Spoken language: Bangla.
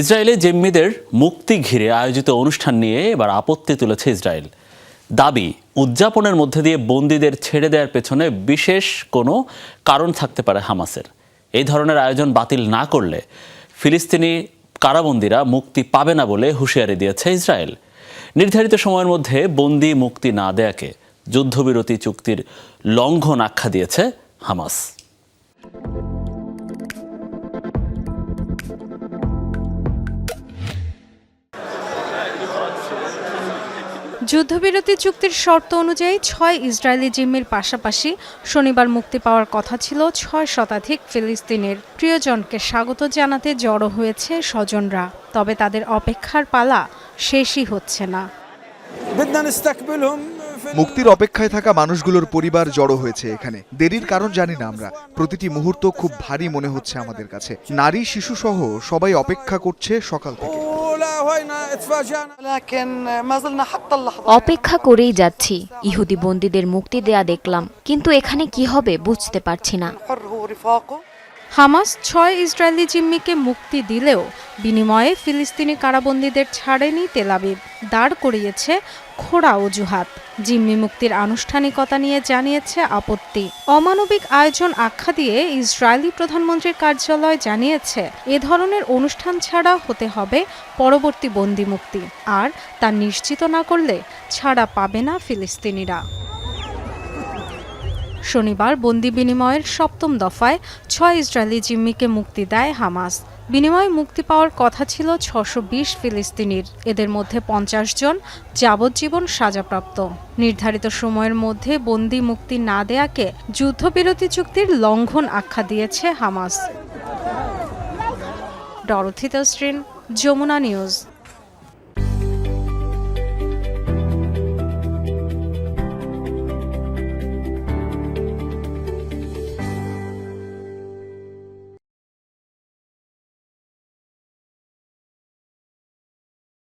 ইসরায়েলে জিম্মিদের মুক্তি ঘিরে আয়োজিত অনুষ্ঠান নিয়ে এবার আপত্তি তুলেছে ইসরায়েল। দাবি, উদযাপনের মধ্যে দিয়ে বন্দীদের ছেড়ে দেওয়ার পেছনে বিশেষ কোনো কারণ থাকতে পারে হামাসের। এই ধরনের আয়োজন বাতিল না করলে ফিলিস্তিনি কারাবন্দীরা মুক্তি পাবে না বলে হুঁশিয়ারি দিয়েছে ইসরায়েল। নির্ধারিত সময়ের মধ্যে বন্দি মুক্তি না দেয়াকে যুদ্ধবিরতি চুক্তির লঙ্ঘন আখ্যা দিয়েছে হামাস। যুদ্ধবিরতি চুক্তির শর্ত অনুযায়ী ছয় ইসরায়েলি জিম্মির পাশাপাশি শনিবার মুক্তি পাওয়ার কথা ছিল ছয় শতাধিক ফিলিস্তিনের। প্রিয়জনকে স্বাগত জানাতে জড়ো হয়েছে স্বজনরা তবে তাদের অপেক্ষার পালা শেষই হচ্ছে না। মুক্তির অপেক্ষায় থাকা মানুষগুলোর পরিবার জড়ো হয়েছে এখানে। দেরির কারণ জানি না আমরা। প্রতিটি মুহূর্ত খুব ভারী মনে হচ্ছে আমাদের কাছে। নারী শিশু সহ সবাই অপেক্ষা করছে সকাল থেকে। অপেক্ষা করেই যাচ্ছি। ইহুদি বন্দীদের মুক্তি দেয়া দেখলাম। কিন্তু এখানে কি হবে বুঝতে পারছি না। হামাস ছয় ইসরায়েলি জিম্মিকে মুক্তি দিলেও বিনিময়ে ফিলিস্তিনি কারাবন্দীদের ছাড়েনি তেলাবিব দাঁড় করিয়েছে খোড়া অজুহাত। জিম্মি মুক্তির আনুষ্ঠানিকতা নিয়ে জানিয়েছে আপত্তি। অমানবিক আয়োজন আখ্যা দিয়ে ইসরায়েলি প্রধানমন্ত্রীর কার্যালয় জানিয়েছে, এ ধরনের অনুষ্ঠান ছাড়া হতে হবে পরবর্তী বন্দি মুক্তি। আর তা নিশ্চিত না করলে ছাড়া পাবে না ফিলিস্তিনিরা। শনিবার বন্দি বিনিময়ের সপ্তম দফায় ছয় ইসরায়েলি জিম্মিকে মুক্তি দেয় হামাস। বিনিময়ে মুক্তি পাওয়ার কথা ছিল ছশো বিশ ফিলিস্তিনির। এদের মধ্যে পঞ্চাশ জন যাবজ্জীবন সাজাপ্রাপ্ত। নির্ধারিত সময়ের মধ্যে বন্দি মুক্তি না দেয়াকে যুদ্ধবিরতি চুক্তির লঙ্ঘন আখ্যা দিয়েছে Hamas. Dorothy Tasrin Jamuna news.